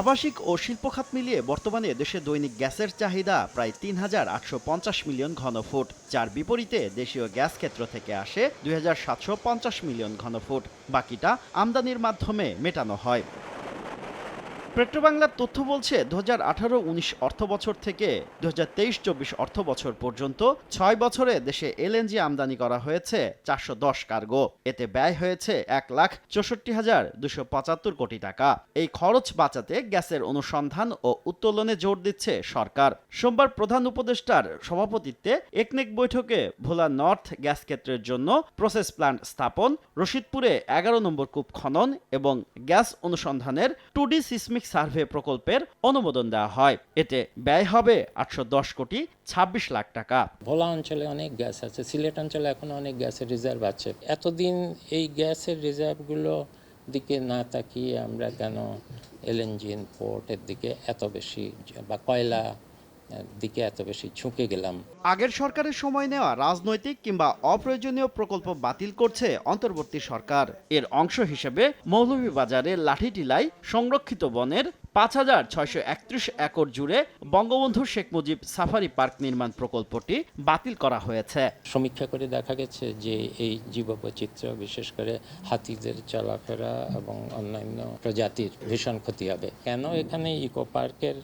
আবাসিক ও শিল্প খাত মিলিয়ে বর্তমানে দেশে দৈনিক গ্যাসের চাহিদা প্রায় তিন হাজার আটশো পঞ্চাশ মিলিয়ন ঘনফুট। যার বিপরীতে দেশীয় গ্যাস ক্ষেত্র থেকে আসে দুই হাজার সাতশো পঞ্চাশ মিলিয়ন ঘনফুট। বাকিটা আমদানির মাধ্যমে মেটানো হয়। পেট্রোবাংলার তথ্য বলছে দু হাজার আঠারো উনিশ অর্থ বছর থেকে দু হাজার তেইশ চব্বিশ অর্থ বছর পর্যন্ত ছয় বছরে দেশে এলএনজি আমদানি করা হয়েছে চারশো দশ কার্গো। এতে ব্যয় হয়েছে এক লাখ চৌষট্টি হাজার দুশো পঁচাত্তর কোটি টাকা। এই খরচ বাঁচাতে গ্যাসের অনুসন্ধান ও উত্তোলনে জোর দিচ্ছে সরকার। সোমবার প্রধান উপদেষ্টার সভাপতিত্বে একনেক বৈঠকে ভোলা নর্থ গ্যাস ক্ষেত্রের জন্য প্রসেস প্ল্যান্ট স্থাপন, রশিদপুরে এগারো নম্বর কূপ খনন এবং গ্যাস অনুসন্ধানের টু ডি সিসমিক সার্ভে প্রকল্পের অনুমোদন দেওয়া হয়। এতে ব্যয় হবে আটশো দশ কোটি ছাব্বিশ লাখ টাকা। ভোলা অঞ্চলে অনেক গ্যাস আছে, সিলেট অঞ্চলে এখন অনেক গ্যাসের রিজার্ভ আছে। এতদিন এই গ্যাসের রিজার্ভগুলো দিকে না তাকিয়ে আমরা কেন এলএনজি ইম্পোর্টের দিকে এত বেশি বা কয়লা দিকে এত বেশি ঝুঁকে গেলাম। আগের সরকারের সময় নেওয়া রাজনৈতিক কিংবা অপ্রয়োজনীয় প্রকল্প বাতিল করছে অন্তর্বর্তী সরকার। এর অংশ হিসেবে মৌলভীবাজারের লাঠিটিলায় সংরক্ষিত বনের পাঁচ হাজার ছয়শো একত্রিশ একর জুড়ে বঙ্গবন্ধু শেখ মুজিব সাফারি পার্ক নির্মাণ প্রকল্পটি বাতিল করা হয়েছে। সমীক্ষা করে দেখা গেছে যে এই জীববৈচিত্র্য বিশেষ করে হাতিদের চলাফেরা এবং অন্যান্য প্রজাতির ভীষণ ক্ষতি হবে। কেন এখানে ইকো পার্কের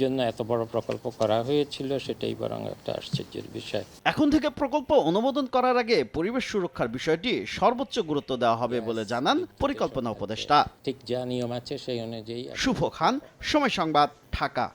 জন্য এত বড় প্রকল্প করা হয়েছিল সেটাই বরং একটা আশ্চর্যের বিষয়। এখন থেকে প্রকল্প অনুমোদন করার আগে পরিবেশ সুরক্ষার বিষয়টি সর্বোচ্চ গুরুত্ব দেওয়া হবে বলে জানান পরিকল্পনা উপদেষ্টা। ঠিক যা নিয়ম আছে সেই অনুযায়ী শুভ খান। সময় সংবাদ ঢাকা।